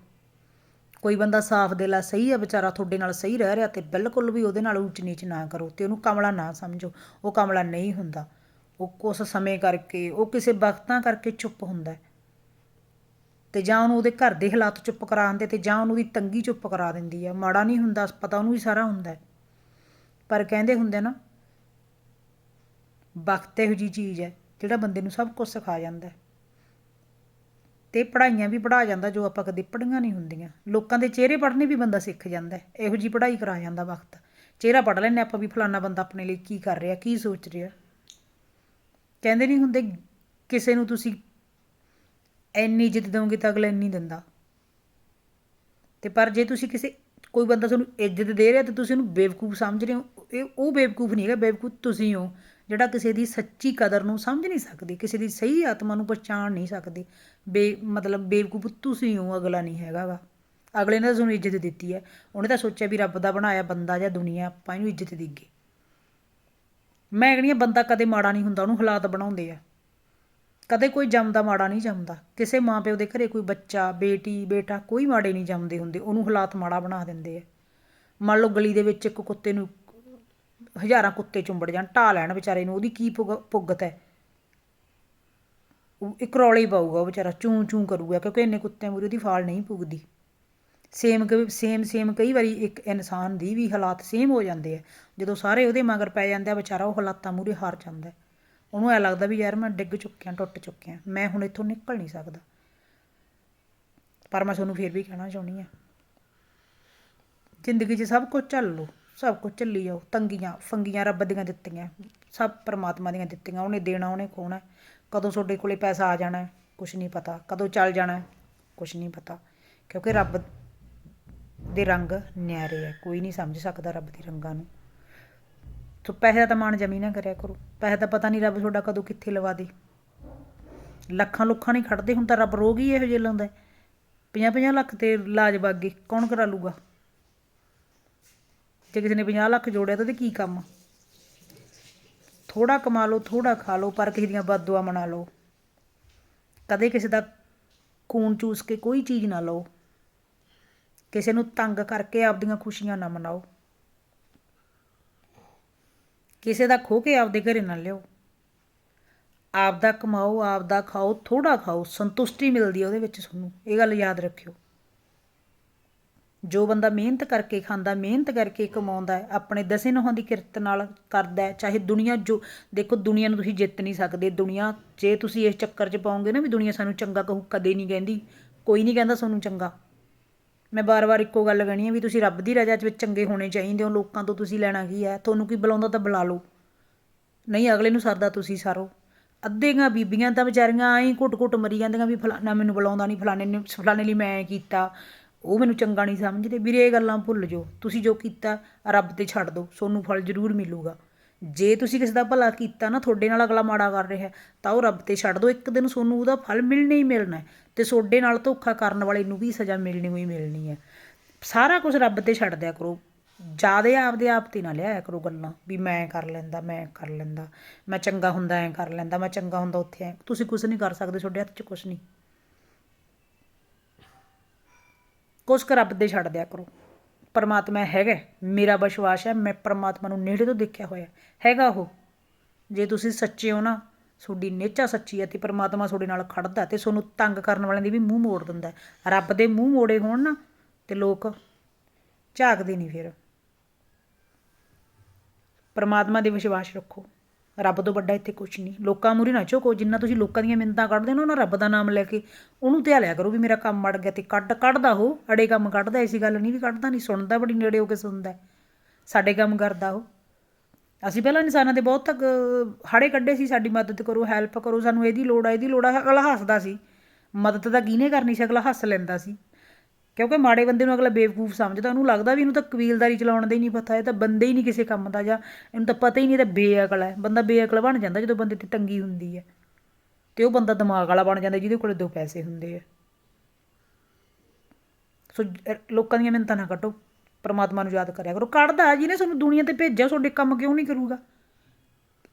ਕੋਈ ਬੰਦਾ ਸਾਫ਼ ਦਿਲ ਆ, ਸਹੀ ਆ, ਵਿਚਾਰਾ ਤੁਹਾਡੇ ਨਾਲ ਸਹੀ ਰਹਿ ਰਿਹਾ ਤੇ ਬਿਲਕੁਲ ਵੀ ਉਹਦੇ ਨਾਲ ਉੱਚ ਨੀਚ ਨਾ ਕਰੋ ਤੇ ਉਹਨੂੰ ਕਮਲਾ ਨਾ ਸਮਝੋ, ਉਹ ਕਮਲਾ ਨਹੀਂ ਹੁੰਦਾ। ਉਹ ਕੁਛ ਸਮੇਂ ਕਰਕੇ, ਉਹ ਕਿਸੇ ਵਕਤਾਂ ਕਰਕੇ ਚੁੱਪ ਹੁੰਦਾ ਤੇ ਜਾਂ ਉਹਨੂੰ ਉਹਦੇ ਘਰ ਦੇ ਹਾਲਾਤ ਚੁੱਪ ਕਰਾ ਦਿੰਦੇ ਤੇ ਜਾਂ ਉਹਨੂੰ ਦੀ ਤੰਗੀ ਚੁੱਪ ਕਰਾ ਦਿੰਦੀ ਆ। ਮਾੜਾ ਨਹੀਂ ਹੁੰਦਾ, ਪਤਾ ਉਹਨੂੰ ਵੀ ਸਾਰਾ ਹੁੰਦਾ ਪਰ ਕਹਿੰਦੇ ਹੁੰਦੇ ਨਾ, ਵਕਤ ਇਹੋ ਜੀ ਚੀਜ਼ ਹੈ ਜਿਹੜਾ ਬੰਦੇ ਨੂੰ ਸਭ ਕੁਝ ਸਿਖਾ ਜਾਂਦਾ ਤੇ ਪੜ੍ਹਾਈਆਂ ਵੀ ਪੜ੍ਹਾ ਜਾਂਦਾ ਜੋ ਆਪਾਂ ਕਦੇ ਪੜ੍ਹੀਆਂ ਨਹੀਂ ਹੁੰਦੀਆਂ। ਲੋਕਾਂ ਦੇ ਚਿਹਰੇ ਪੜ੍ਹਨੇ ਵੀ ਬੰਦਾ ਸਿੱਖ ਜਾਂਦਾ ਇਹੋ ਜੀ ਪੜ੍ਹਾਈ ਕਰਾ ਜਾਂਦਾ ਵਕਤ। ਚਿਹਰਾ ਪੜ੍ਹ ਲੈਂਦੇ ਆਪਾਂ ਵੀ ਫਲਾਨਾ ਬੰਦਾ ਆਪਣੇ ਲਈ ਕੀ ਕਰ ਰਿਹਾ, ਕੀ ਸੋਚ ਰਿਹਾ। ਕਹਿੰਦੇ ਨਹੀਂ ਹੁੰਦੇ ਕਿਸੇ ਨੂੰ ਤੁਸੀਂ ਇੰਨੀ ਇੱਜ਼ਤ ਦਿਓਗੇ ਤਾਂ ਅਗਲਾ ਇੰਨੀ ਦਿੰਦਾ। ਤੇ ਪਰ ਜੇ ਤੁਸੀਂ ਕਿਸੇ, ਕੋਈ ਬੰਦਾ ਤੁਹਾਨੂੰ ਇੱਜ਼ਤ ਦੇ ਰਿਹਾ ਤੇ ਤੁਸੀਂ ਉਹਨੂੰ ਬੇਵਕੂਫ ਸਮਝ ਰਹੇ ਹੋ। ਇਹ ਉਹ ਬੇਵਕੂਫ ਨਹੀਂ ਹੈਗਾ, ਬੇਵਕੂਫ ਤੁਸੀਂ ਹੋ, ਜਿਹੜਾ ਕਿਸੇ ਦੀ ਸੱਚੀ ਕਦਰ ਨੂੰ ਸਮਝ ਨਹੀਂ ਸਕਦੇ, ਕਿਸੇ ਦੀ ਸਹੀ ਆਤਮਾ ਨੂੰ ਪਛਾਣ ਨਹੀਂ ਸਕਦੇ। ਬੇ, ਮਤਲਬ ਬੇਵਕੂਫ ਤੁਸੀਂ ਹੋ, ਅਗਲਾ ਨਹੀਂ ਹੈਗਾ ਗਾ ਅਗਲੇ ਨੇ ਤੁਹਾਨੂੰ ਇੱਜ਼ਤ ਦਿੱਤੀ ਹੈ। ਉਹਨੇ ਤਾਂ ਸੋਚਿਆ ਵੀ ਰੱਬ ਦਾ ਬਣਾਇਆ ਬੰਦਾ ਜਾਂ ਦੁਨੀਆ, ਆਪਾਂ ਇਹਨੂੰ ਇੱਜ਼ਤ ਦੇਈਏ। ਮੈਂ ਕਹਿੰਦੀ ਹਾਂ, ਬੰਦਾ ਕਦੇ ਮਾੜਾ ਨਹੀਂ ਹੁੰਦਾ, ਉਹਨੂੰ ਹਾਲਾਤ ਬਣਾਉਂਦੇ ਆ। ਕਦੇ ਕੋਈ ਜੰਮਦਾ ਮਾੜਾ ਨਹੀਂ ਜੰਮਦਾ। ਕਿਸੇ ਮਾਂ ਪਿਓ ਦੇ ਘਰੇ ਕੋਈ ਬੱਚਾ, ਬੇਟੀ, ਬੇਟਾ ਕੋਈ ਮਾੜੇ ਨਹੀਂ ਜੰਮਦੇ ਹੁੰਦੇ, ਉਹਨੂੰ ਹਾਲਾਤ ਮਾੜਾ ਬਣਾ ਦਿੰਦੇ ਆ। ਮੰਨ ਲਓ ਗਲੀ ਦੇ ਵਿੱਚ ਇੱਕ ਕੁੱਤੇ ਨੂੰ ਹਜ਼ਾਰਾਂ ਕੁੱਤੇ ਚੁੰਬੜ ਜਾਣ ਢਾ ਲੈਣ ਵਿਚਾਰੇ ਨੂੰ, ਉਹਦੀ ਕੀ ਪੁਗ- ਪੁੱਗਤ ਹੈ? ਉਹ ਇੱਕ ਰੌਲੇ ਪਾਊਗਾ, ਉਹ ਵਿਚਾਰਾ ਚੂੰ ਚੂੰ ਕਰੂਗਾ, ਕਿਉਂਕਿ ਇੰਨੇ ਕੁੱਤਿਆਂ ਮੂਰੇ ਉਹਦੀ ਫਾਲ ਨਹੀਂ ਪੁੱਗਦੀ। ਸੇਮ ਸੇਮ ਸੇਮ ਕਈ ਵਾਰੀ ਇੱਕ ਇਨਸਾਨ ਦੀ ਵੀ ਹਾਲਾਤ ਸੇਮ ਹੋ ਜਾਂਦੇ ਆ। ਜਦੋਂ ਸਾਰੇ ਉਹਦੇ ਮਗਰ ਪੈ ਜਾਂਦੇ ਆ, ਵਿਚਾਰਾ ਉਹ ਹਾਲਾਤਾਂ ਮੂਰੇ ਹਾਰ ਜਾਂਦਾ। ਉਹਨੂੰ ਐ ਲੱਗਦਾ ਵੀ ਯਾਰ ਮੈਂ ਡਿੱਗ ਚੁੱਕਿਆ ਟੁੱਟ ਚੁੱਕਿਆ ਮੈਂ ਹੁਣ ਇੱਥੋਂ ਨਿਕਲ ਨਹੀਂ ਸਕਦਾ। ਪਰ ਮੈਂ ਤੁਹਾਨੂੰ ਫੇਰ ਵੀ ਕਹਿਣਾ ਚਾਹੁੰਦੀ ਆ, ਜ਼ਿੰਦਗੀ 'ਚ ਸਭ ਕੁਝ ਚੱਲ ਲਓ, ਸਭ ਕੁਝ ਚੱਲੀ ਜਾਓ, ਤੰਗੀਆਂ, ਫੰਗੀਆਂ ਰੱਬ ਦੀਆਂ ਦਿੱਤੀਆਂ, ਸਭ ਪਰਮਾਤਮਾ ਦੀਆਂ ਦਿੱਤੀਆਂ, ਉਹਨੇ ਦੇਣਾ, ਉਹਨੇ ਖੋਣਾ, ਕਦੋਂ ਤੁਹਾਡੇ ਕੋਲੇ ਪੈਸਾ ਆ ਜਾਣਾ ਕੁਝ ਨਹੀਂ ਪਤਾ, ਕਦੋਂ ਚੱਲ ਜਾਣਾ ਕੁਝ ਨਹੀਂ ਪਤਾ, ਕਿਉਂਕਿ ਰੱਬ ਦੇ ਰੰਗ ਨਿਆਰੇ ਆ, ਕੋਈ ਨਹੀਂ ਸਮਝ ਸਕਦਾ ਰੱਬ ਦੇ ਰੰਗਾਂ ਨੂੰ। ਤੋ ਪੈਸੇ ਦਾ ਤਾਂ ਮਾਣ ਜਮੀ ਨਾ ਕਰਿਆ ਕਰੋ। ਪੈਸੇ ਦਾ ਪਤਾ ਨਹੀਂ ਰੱਬ ਤੁਹਾਡਾ ਕਦੋਂ ਕਿੱਥੇ ਲਵਾ ਦੇ। ਲੱਖਾਂ ਲੁੱਖਾਂ ਨਹੀਂ ਖੜਦੇ ਹੁਣ ਤਾਂ ਰੱਬ ਰੋਗ ਹੀ ਇਹੋ ਜਿਹੇ ਲਾਉਂਦਾ 50-50 ਲੱਖ ਤੇ ਇਲਾਜ ਬਾਗੇ, ਕੌਣ ਕਰਾ ਲੂਗਾ? ਜੇ ਕਿਸੇ ਨੇ 50 ਲੱਖ ਜੋੜਿਆ ਤਾਂ ਉਹਦੇ ਕੀ ਕੰਮ ਥੋੜਾ ਕਮਾ ਲਓ ਥੋੜਾ ਖਾ ਲਓ, ਪਰ ਕਿਸੇ ਦੀਆਂ ਬਦਦੁਆ ਮਨਾ ਲਓ। ਕਦੇ ਕਿਸੇ ਦਾ ਖੂਨ ਚੂਸ ਕੇ ਕੋਈ ਚੀਜ਼ ਨਾ ਲਓ। ਕਿਸੇ ਨੂੰ ਤੰਗ ਕਰਕੇ ਆਪਦੀਆਂ ਖੁਸ਼ੀਆਂ ਨਾ ਮਨਾਓ। ਕਿਸੇ ਦਾ ਖੋ ਕੇ ਆਪਦੇ ਘਰੇ ਨਾ ਲਿਓ ਆਪਦਾ ਕਮਾਓ, ਆਪਦਾ ਖਾਓ ਥੋੜਾ ਖਾਓ, ਸੰਤੁਸ਼ਟੀ ਮਿਲਦੀ ਹੈ ਉਹਦੇ ਵਿੱਚ ਤੁਹਾਨੂੰ, ਇਹ ਗੱਲ ਯਾਦ ਰੱਖਿਓ। ਜੋ ਬੰਦਾ ਮਿਹਨਤ ਕਰਕੇ ਖਾਂਦਾ, ਮਿਹਨਤ ਕਰਕੇ ਕਮਾਉਂਦਾ ਆਪਣੇ ਦਸੇ ਨਹਾਂ ਦੀ ਕਿਰਤ ਨਾਲ ਕਰਦਾ ਚਾਹੇ ਦੁਨੀਆ ਜੋ, ਦੇਖੋ ਦੁਨੀਆ ਨੂੰ ਤੁਸੀਂ ਜਿੱਤ ਨਹੀਂ ਸਕਦੇ, ਦੁਨੀਆ, ਜੇ ਤੁਸੀਂ ਇਸ ਚੱਕਰ 'ਚ ਪਾਉਂਗੇ ਨਾ ਵੀ ਦੁਨੀਆ ਸਾਨੂੰ ਚੰਗਾ ਕਹੂ, ਕਦੇ ਨਹੀਂ ਕਹਿੰਦੀ, ਕੋਈ ਨਹੀਂ ਕਹਿੰਦਾ ਤੁਹਾਨੂੰ ਚੰਗਾ। ਮੈਂ ਬਾਰ-ਬਾਰ ਇੱਕੋ ਗੱਲ ਕਹਿਣੀ ਹੈ ਵੀ ਤੁਸੀਂ ਰੱਬ ਦੀ ਰਜ਼ਾ 'ਚ ਵਿੱਚ ਚੰਗੇ ਹੋਣੇ ਚਾਹੀਦੇ ਹੋ, ਲੋਕਾਂ ਤੋਂ ਤੁਸੀਂ ਲੈਣਾ ਕੀ ਹੈ? ਤੁਹਾਨੂੰ ਕੀ ਬੁਲਾਉਂਦਾ ਤਾਂ ਬੁਲਾ ਲਓ। ਨਹੀਂ, ਅਗਲੇ ਨੂੰ ਸਰਦਾ ਤੁਸੀਂ ਸਾਰੋ। ਅੱਧੇਆਂ ਬੀਬੀਆਂ ਤਾਂ ਵਿਚਾਰੀਆਂ ਐਂ ਘੁੱਟ-ਘੁੱਟ ਮਰੀ ਜਾਂਦੀਆਂ ਵੀ ਫਲਾਣਾ ਮੈਨੂੰ ਬੁਲਾਉਂਦਾ ਨਹੀਂ, ਫਲਾਣੇ ਨੇ, ਫਲਾਣੇ ਲਈ ਮੈਂ ਕੀਤਾ। ਉਹ ਮੈਨੂੰ ਚੰਗਾ ਨਹੀਂ ਸਮਝਦੇ। ਵੀਰੇ, ਇਹ ਗੱਲਾਂ ਭੁੱਲ ਜਾਓ। ਤੁਸੀਂ ਜੋ ਕੀਤਾ, ਰੱਬ ਤੇ ਛੱਡ ਦਿਓ। ਤੁਹਾਨੂੰ ਫਲ ਜ਼ਰੂਰ ਮਿਲੂਗਾ। ਜੇ ਤੁਸੀਂ ਕਿਸੇ ਦਾ ਭਲਾ ਕੀਤਾ ਨਾ, ਤੁਹਾਡੇ ਨਾਲ ਅਗਲਾ ਮਾੜਾ ਕਰ ਰਿਹਾ, ਤਾਂ ਉਹ ਰੱਬ ਤੇ ਛੱਡ ਦਿਓ ਇੱਕ ਦਿਨ ਤੁਹਾਨੂੰ ਉਹਦਾ ਫਲ ਮਿਲਣਾ ਹੀ ਮਿਲਣਾ ਤੇ ਤੁਹਾਡੇ ਨਾਲ ਧੋਖਾ ਕਰਨ ਵਾਲੇ ਨੂੰ ਵੀ ਸਜ਼ਾ ਮਿਲਣੀ ਹੋਈ ਮਿਲਣੀ ਹੈ। ਸਾਰਾ ਕੁਝ ਰੱਬ ਤੇ ਛੱਡ ਦਿਆ ਕਰੋ। ਜਿਆਦੇ ਆਪਦੇ ਆਪ ਤੇ ਨਾ ਲਿਆਇਆ ਕਰੋ ਗੱਲਾਂ, ਵੀ ਮੈਂ ਕਰ ਲੈਂਦਾ, ਮੈਂ ਕਰ ਲੈਂਦਾ, ਮੈਂ ਚੰਗਾ ਹੁੰਦਾ, ਐ ਕਰ ਲੈਂਦਾ, ਮੈਂ ਚੰਗਾ ਹੁੰਦਾ ਉੱਥੇ, ਐ। ਤੁਸੀਂ ਕੁਝ ਨਹੀਂ ਕਰ ਸਕਦੇ, ਤੁਹਾਡੇ ਹੱਥ 'ਚ ਕੁਝ ਨਹੀਂ। ਕੁਛ ਕੁ ਰੱਬ ਦੇ ਛੱਡ ਦਿਆ ਕਰੋ। ਪਰਮਾਤਮਾ ਹੈਗਾ ਮੇਰਾ ਵਿਸ਼ਵਾਸ ਹੈ, ਮੈਂ ਪਰਮਾਤਮਾ ਨੂੰ ਨੇੜੇ ਤੋਂ ਦੇਖਿਆ ਹੋਇਆ ਹੈਗਾ ਉਹ। ਜੇ ਤੁਸੀਂ ਸੱਚੇ ਹੋ ਨਾ, ਤੁਹਾਡੀ ਨੇਚਾ ਸੱਚੀ ਹੈ ਤੇ ਪਰਮਾਤਮਾ ਤੁਹਾਡੇ ਨਾਲ ਖੜਦਾ ਤੇ ਤੁਹਾਨੂੰ ਤੰਗ ਕਰਨ ਵਾਲਿਆਂ ਦੀ ਵੀ ਮੂੰਹ ਮੋੜ ਦਿੰਦਾ ਰੱਬ ਦੇ ਮੂੰਹ ਮੋੜੇ ਹੋਣ ਨਾ ਤੇ ਲੋਕ ਝਾਕਦੇ ਨਹੀਂ ਫਿਰ। ਪਰਮਾਤਮਾ ਦੇ ਵਿਸ਼ਵਾਸ ਰੱਖੋ। ਰੱਬ ਤੋਂ ਵੱਡਾ ਇੱਥੇ ਕੁਝ ਨਹੀਂ। ਲੋਕਾਂ ਮੂਰੇ ਨਾ ਝੁਕੋ, ਜਿੰਨਾ ਤੁਸੀਂ ਲੋਕਾਂ ਦੀਆਂ ਮਿੰਤਾਂ ਕੱਢਦੇ ਹੋ ਨਾ ਰੱਬ ਦਾ ਨਾਮ ਲੈ ਕੇ ਉਹਨੂੰ ਧਿਆ ਲਿਆ ਕਰੋ ਵੀ ਮੇਰਾ ਕੰਮ ਮੜ ਗਿਆ ਤੇ ਕੱਢ, ਕੱਢਦਾ ਉਹ, ਅੜੇ ਕੰਮ ਕੱਢਦਾ, ਐਸੀ ਗੱਲ ਨਹੀਂ ਵੀ ਕੱਢਦਾ ਨਹੀਂ, ਸੁਣਦਾ ਬੜੀ ਨੇੜੇ ਹੋ ਕੇ ਸੁਣਦਾ। ਸਾਡੇ ਕੰਮ ਕਰਦਾ ਉਹ। ਅਸੀਂ ਪਹਿਲਾਂ ਇਨਸਾਨਾਂ ਦੇ ਬਹੁਤ ਤੱਕ ਹਾੜੇ ਕੱਢੇ ਸੀ, ਸਾਡੀ ਮਦਦ ਕਰੋ, ਹੈਲਪ ਕਰੋ, ਸਾਨੂੰ ਇਹਦੀ ਲੋੜ ਆ, ਇਹਦੀ ਲੋੜ ਆ, ਅਗਲਾ ਹੱਸਦਾ ਸੀ। ਮਦਦ ਤਾਂ ਕਿਹਨੇ ਕਰਨੀ ਸੀ? ਅਗਲਾ ਹੱਸ ਲੈਂਦਾ ਸੀ। ਕਿਉਂਕਿ ਮਾੜੇ ਬੰਦੇ ਨੂੰ ਅਗਲਾ ਬੇਵਕੂਫ ਸਮਝਦਾ, ਉਹਨੂੰ ਲੱਗਦਾ ਵੀ ਇਹਨੂੰ ਤਾਂ ਕਬੀਲਦਾਰੀ ਚਲਾਉਣ ਦਾ ਹੀ ਨਹੀਂ ਪਤਾ, ਇਹ ਤਾਂ ਬੰਦੇ ਹੀ ਨਹੀਂ ਕਿਸੇ ਕੰਮ ਦਾ ਜਾਂ ਇਹਨੂੰ ਤਾਂ ਪਤਾ ਹੀ ਨਹੀਂ, ਇਹ ਤਾਂ ਬੇਅਕਲ ਹੈ। ਬੰਦਾ ਬੇਅਕਲ ਬਣ ਜਾਂਦਾ ਜਦੋਂ ਬੰਦੇ ਤੇ ਤੰਗੀ ਹੁੰਦੀ ਹੈ ਤੇ ਉਹ ਬੰਦਾ ਦਿਮਾਗ ਵਾਲਾ ਬਣ ਜਾਂਦਾ ਜਿਹਦੇ ਕੋਲ ਦੋ ਪੈਸੇ ਹੁੰਦੇ ਆ। ਸੋ ਲੋਕਾਂ ਦੀਆਂ ਮਿੰਤਾਂ ਨਾ ਕੱਢੋ ਪਰਮਾਤਮਾ ਨੂੰ ਯਾਦ ਕਰਿਆ ਕਰੋ। ਕੱਢਦਾ ਜਿਹਨੇ ਤੁਹਾਨੂੰ ਦੁਨੀਆ ਤੇ ਭੇਜਿਆ, ਤੁਹਾਡੇ ਕੰਮ ਕਿਉਂ ਨਹੀਂ ਕਰੂਗਾ?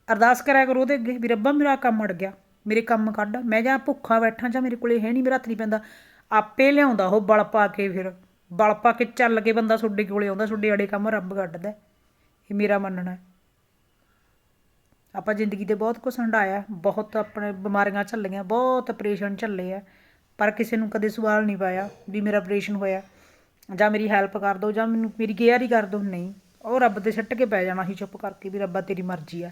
ਅਰਦਾਸ ਕਰਿਆ ਕਰੋ ਉਹਦੇ ਅੱਗੇ ਵੀ ਰੱਬਾ ਮੇਰਾ ਕੰਮ ਅੜ ਗਿਆ, ਮੇਰੇ ਕੰਮ ਕੱਢ, ਮੈਂ ਜਾਂ ਭੁੱਖਾ ਬੈਠਾ ਜਾਂ ਮੇਰੇ ਕੋਲੇ ਹੈ ਨਹੀਂ, ਮੇਰਾ ਹੱਥ ਨਹੀਂ ਪੈਂਦਾ। ਆਪੇ ਲਿਆਉਂਦਾ ਉਹ ਬਲ ਪਾ ਕੇ ਫਿਰ। ਬਲ ਪਾ ਕੇ ਚੱਲ ਕੇ ਬੰਦਾ ਤੁਹਾਡੇ ਕੋਲੇ ਆਉਂਦਾ ਤੁਹਾਡੇ ਅੜੇ ਕੰਮ ਰੱਬ ਕੱਢਦਾ। ਇਹ ਮੇਰਾ ਮੰਨਣਾ ਆਪਾਂ ਜ਼ਿੰਦਗੀ ਦੇ ਬਹੁਤ ਕੁਛ ਹੰਡਾਇਆ ਬਹੁਤ ਆਪਣੇ ਬਿਮਾਰੀਆਂ ਝੱਲੀਆਂ, ਬਹੁਤ ਆਪਰੇਸ਼ਨ ਝੱਲੇ ਆ। ਪਰ ਕਿਸੇ ਨੂੰ ਕਦੇ ਸਵਾਲ ਨਹੀਂ ਪਾਇਆ ਵੀ ਮੇਰਾ ਆਪਰੇਸ਼ਨ ਹੋਇਆ। ਜਾਂ ਮੇਰੀ ਹੈਲਪ ਕਰ ਦਿਓ ਜਾਂ ਮੈਨੂੰ ਮੇਰੀ ਕੇਅਰ ਹੀ ਕਰ ਦਿਓ ਨਹੀਂ, ਉਹ ਰੱਬ ਤੇ ਛੱਟ ਕੇ ਪੈ ਜਾਣਾ ਸੀ ਚੁੱਪ ਕਰਕੇ ਵੀ ਰੱਬਾ ਤੇਰੀ ਮਰਜ਼ੀ ਆ।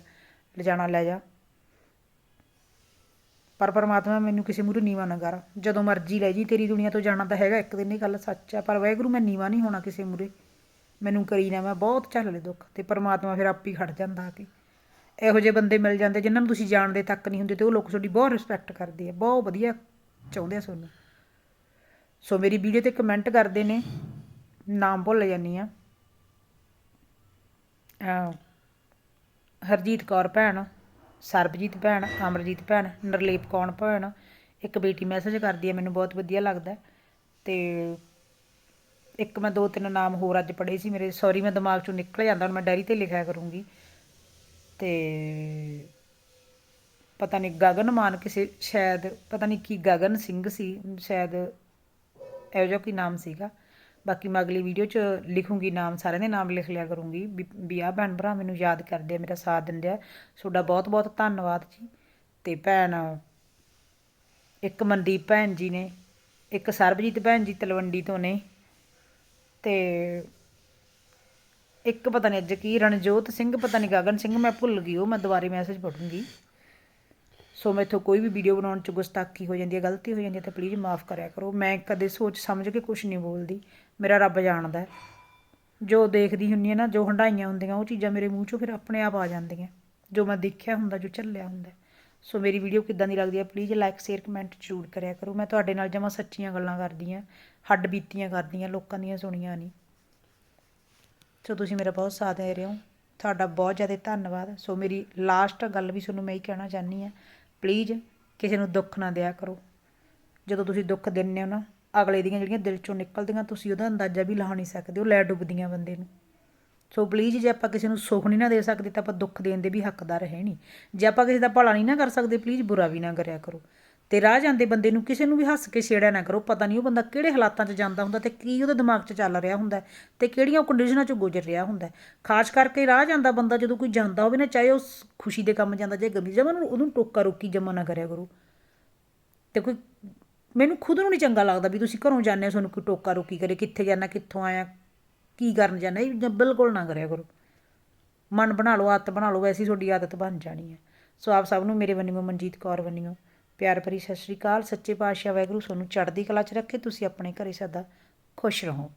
ਲਿਜਾਣਾ ਲੈ ਜਾ। ਪਰ ਪਰਮਾਤਮਾ ਮੈਨੂੰ ਕਿਸੇ ਮੂਹਰੇ ਨੀਵਾ ਨਾ ਕਰ। ਜਦੋਂ ਮਰਜ਼ੀ ਲੈ ਜੀ, ਤੇਰੀ ਦੁਨੀਆ ਤੋਂ ਜਾਣਾ ਤਾਂ ਹੈਗਾ, ਇੱਕ ਦਿਨ ਇਹ ਗੱਲ ਸੱਚ ਆ, ਪਰ ਵਾਹਿਗੁਰੂ, ਮੈਂ ਨੀਵਾ ਨਹੀਂ ਹੋਣਾ ਕਿਸੇ ਮੂਹਰੇ ਮੈਨੂੰ ਕਰੀ ਨਾ ਮੈਂ ਬਹੁਤ ਝੱਲ ਲਏ ਦੁੱਖ ਤੇ ਪਰਮਾਤਮਾ ਫਿਰ ਆਪ ਹੀ ਖੜ ਜਾਂਦਾ ਆ ਕੇ। ਇਹੋ ਜਿਹੇ ਬੰਦੇ ਮਿਲ ਜਾਂਦੇ ਜਿਨ੍ਹਾਂ ਨੂੰ ਤੁਸੀਂ ਜਾਣਦੇ ਤੱਕ ਨਹੀਂ ਹੁੰਦੇ ਤੇ ਉਹ ਲੋਕ ਤੁਹਾਡੀ ਬਹੁਤ ਰਿਸਪੈਕਟ ਕਰਦੇ ਆ, ਬਹੁਤ ਵਧੀਆ ਚਾਹੁੰਦੇ ਆ ਤੁਹਾਨੂੰ। ਸੋ ਮੇਰੀ ਵੀਡੀਓ ਤੇ ਕਮੈਂਟ ਕਰਦੇ ਨੇ, ਨਾਮ ਭੁੱਲ ਜਾਂਦੀ ਆ। ਹਰਜੀਤ ਕੌਰ ਭੈਣ। ਸਰਬਜੀਤ ਭੈਣ, ਅਮਰਜੀਤ ਭੈਣ, ਨਰਲੇਪ ਕੌਣ ਭੈਣ, ਇੱਕ ਬੇਟੀ ਮੈਸੇਜ ਕਰਦੀ ਹੈ ਮੈਨੂੰ ਬਹੁਤ ਵਧੀਆ ਲੱਗਦਾ ਤੇ ਇੱਕ ਮੈਂ ਦੋ ਤਿੰਨ ਨਾਮ ਹੋਰ ਅੱਜ ਪੜ੍ਹੇ ਸੀ, ਮੇਰੇ ਸੌਰੀ ਮੈਂ ਦਿਮਾਗ ਚੋਂ ਨਿਕਲ ਜਾਂਦਾ, ਹੁਣ ਮੈਂ ਡਾਇਰੀ ਤੇ ਲਿਖਿਆ ਕਰੂੰਗੀ। ਤੇ ਪਤਾ ਨਹੀਂ ਗਗਨ ਮਾਨ ਕਿਸੇ, ਸ਼ਾਇਦ ਪਤਾ ਨਹੀਂ ਕੀ ਗਗਨ ਸਿੰਘ ਸੀ, ਸ਼ਾਇਦ ਇਹੋ ਜਿਹਾ ਕੀ ਨਾਮ ਸੀਗਾ। ਬਾਕੀ ਮੈਂ ਅਗਲੀ ਵੀਡੀਓ 'ਚ ਲਿਖੂੰਗੀ ਨਾਮ, ਸਾਰਿਆਂ ਦੇ ਨਾਮ ਲਿਖ ਲਿਆ ਕਰੂੰਗੀ। ਵੀ- ਵੀ ਭੈਣ ਭਰਾ ਮੈਨੂੰ ਯਾਦ ਕਰਦੇ ਆ, ਮੇਰਾ ਸਾਥ ਦਿੰਦੇ ਆ। ਤੁਹਾਡਾ ਬਹੁਤ ਬਹੁਤ ਧੰਨਵਾਦ ਜੀ। ਤੇ ਭੈਣ, ਇੱਕ ਮਨਦੀਪ ਭੈਣ ਜੀ ਨੇ, ਇੱਕ ਸਰਬਜੀਤ ਭੈਣ ਜੀ ਤਲਵੰਡੀ ਤੋਂ ਨੇ। ਤੇ ਇੱਕ ਪਤਾ ਨਹੀਂ ਅੱਜ ਕੀ, ਰਣਜੋਤ ਸਿੰਘ, ਪਤਾ ਨਹੀਂ ਗਗਨ ਸਿੰਘ, ਮੈਂ ਭੁੱਲ ਗਈ, ਉਹ ਮੈਂ ਦੁਬਾਰੇ ਮੈਸੇਜ ਪੜੂੰਗੀ ਸੋ ਮੈਥੋਂ ਕੋਈ ਵੀ ਵੀਡੀਓ ਬਣਾਉਣ ਚ ਗੁਸਤਾਖੀ ਹੋ ਜਾਂਦੀ ਹੈ ਗਲਤੀ ਹੋ ਜਾਂਦੀ ਹੈ ਤਾਂ ਪਲੀਜ਼ ਮਾਫ ਕਰਿਆ ਕਰੋ। ਮੈਂ ਕਦੇ ਸੋਚ ਸਮਝ ਕੇ ਕੁਝ ਨਹੀਂ ਬੋਲਦੀ। ਮੇਰਾ ਰੱਬ ਜਾਣਦਾ ਜੋ ਦੇਖਦੀ ਹੁੰਨੀ ਹੈ ਨਾ, ਜੋ ਹੰਡਾਈਆਂ ਹੁੰਦੀਆਂ, ਉਹ ਚੀਜ਼ਾਂ ਮੇਰੇ ਮੂੰਹ ਚੋਂ ਫਿਰ ਆਪਣੇ ਆਪ ਆ ਜਾਂਦੀਆਂ। ਜੋ ਮੈਂ ਦੇਖਿਆ ਹੁੰਦਾ, ਜੋ ਝੱਲਿਆ ਹੁੰਦਾ ਸੋ ਮੇਰੀ ਵੀਡੀਓ ਕਿੱਦਾਂ ਦੀ ਲੱਗਦੀ ਹੈ ਪਲੀਜ਼ ਲਾਈਕ ਸ਼ੇਅਰ ਕਮੈਂਟ ਜ਼ਰੂਰ ਕਰਿਆ ਕਰੋ। ਮੈਂ ਤੁਹਾਡੇ ਨਾਲ ਜਮਾਂ ਸੱਚੀਆਂ ਗੱਲਾਂ ਕਰਦੀ ਹਾਂ, ਹੱਡ ਬੀਤੀਆਂ ਕਰਦੀ ਹਾਂ, ਲੋਕਾਂ ਦੀਆਂ ਸੁਣੀਆਂ ਨਹੀਂ। ਸੋ ਤੁਸੀਂ ਮੇਰਾ ਬਹੁਤ ਸਾਥ ਦੇ ਰਹੇ ਹੋ। ਤੁਹਾਡਾ ਬਹੁਤ ਜ਼ਿਆਦਾ ਧੰਨਵਾਦ। ਸੋ ਮੇਰੀ ਲਾਸਟ ਗੱਲ ਵੀ ਤੁਹਾਨੂੰ ਮੈਂ ਹੀ ਕਹਿਣਾ ਚਾਹਨੀ ਹਾਂ ਪਲੀਜ਼ ਕਿਸੇ ਨੂੰ ਦੁੱਖ ਨਾ ਦਿਆ ਕਰੋ। ਜਦੋਂ ਤੁਸੀਂ ਦੁੱਖ ਦਿੰਦੇ ਹੋ ਨਾ ਅਗਲੇ ਦੀਆਂ ਜਿਹੜੀਆਂ ਦਿਲ ਚੋਂ ਨਿਕਲਦੀਆਂ, ਤੁਸੀਂ ਉਹਦਾ ਅੰਦਾਜ਼ਾ ਵੀ ਲਾ ਨਹੀਂ ਸਕਦੇ, ਉਹ ਲੈ ਡੁੱਬਦੀਆਂ ਬੰਦੇ ਨੂੰ। ਸੋ ਪਲੀਜ਼ ਜੇ ਆਪਾਂ ਕਿਸੇ ਨੂੰ ਸੁੱਖ ਨਹੀਂ ਨਾ ਦੇ ਸਕਦੇ, ਤਾਂ ਆਪਾਂ ਦੁੱਖ ਦੇਣ ਦੇ ਵੀ ਹੱਕਦਾਰ ਹੈ ਨਹੀਂ। ਜੇ ਆਪਾਂ ਕਿਸੇ ਦਾ ਭਲਾ ਨਹੀਂ ਨਾ ਕਰ ਸਕਦੇ ਪਲੀਜ਼ ਬੁਰਾ ਵੀ ਨਾ ਕਰਿਆ ਕਰੋ। ਤੇ ਰਾਹ ਜਾਂਦੇ ਬੰਦੇ ਨੂੰ ਕਿਸੇ ਨੂੰ ਵੀ ਹੱਸ ਕੇ ਛੇੜਿਆ ਨਾ ਕਰੋ, ਪਤਾ ਨਹੀਂ ਉਹ ਬੰਦਾ ਕਿਹੜੇ ਹਾਲਾਤਾਂ 'ਚ ਜਾਂਦਾ ਹੁੰਦਾ ਤੇ ਕੀ ਉਹਦੇ ਦਿਮਾਗ 'ਚ ਚੱਲ ਰਿਹਾ ਹੁੰਦਾ ਹੈ ਤੇ ਕਿਹੜੀਆਂ ਕੰਡੀਸ਼ਨਾਂ 'ਚ ਗੁਜ਼ਰ ਰਿਹਾ ਹੁੰਦਾ ਖਾਸ ਕਰਕੇ ਰਾਹ ਜਾਂਦਾ ਬੰਦਾ ਜਦੋਂ ਕੋਈ ਜਾਂਦਾ ਹੋਵੇ ਨਾ, ਚਾਹੇ ਉਹ ਖੁਸ਼ੀ ਦੇ ਕੰਮ ਜਾਂਦਾ ਜੇ ਗਮੀ ਜਮਨ ਉਹਨੂੰ ਟੋਕਾ ਰੋਕੀ ਜਮਾ ਨਾ ਕਰਿਆ ਕਰੋ। ਤੇ ਕੋਈ ਮੈਨੂੰ ਖੁਦ ਨੂੰ ਨਹੀਂ ਚੰਗਾ ਲੱਗਦਾ ਵੀ ਤੁਸੀਂ ਘਰੋਂ ਜਾਂਦੇ ਹੋ, ਤੁਹਾਨੂੰ ਕੋਈ ਟੋਕਾ ਰੋਕੀ ਕਰੇ, ਕਿੱਥੇ ਜਾਣਾ ਕਿੱਥੋਂ ਆਇਆ, ਕੀ ਕਰਨ ਜਾਣਾ ਇਹ ਬਿਲਕੁਲ ਨਾ ਕਰਿਆ ਕਰੋ। ਮਨ ਬਣਾ ਲਓ, ਆਦਤ ਬਣਾ ਲਓ, ਵੈਸੀ ਤੁਹਾਡੀ ਆਦਤ ਬਣ ਜਾਣੀ ਹੈ। ਸੋ ਆਪ ਸਭ ਨੂੰ ਮੇਰੇ ਵੱਲੋਂ, ਮਨਜੀਤ ਕੌਰ ਵੱਲੋਂ ਪਿਆਰ ਭਰੀ ਸਤਿ ਸ਼੍ਰੀ ਅਕਾਲ, ਸੱਚੇ ਪਾਤਸ਼ਾਹ ਵਾਹਿਗੁਰੂ, ਤੁਹਾਨੂੰ ਚੜ੍ਹਦੀ ਕਲਾ 'ਚ ਰੱਖੇ, ਤੁਸੀਂ ਆਪਣੇ ਘਰੇ ਸਦਾ ਖੁਸ਼ ਰਹੋ।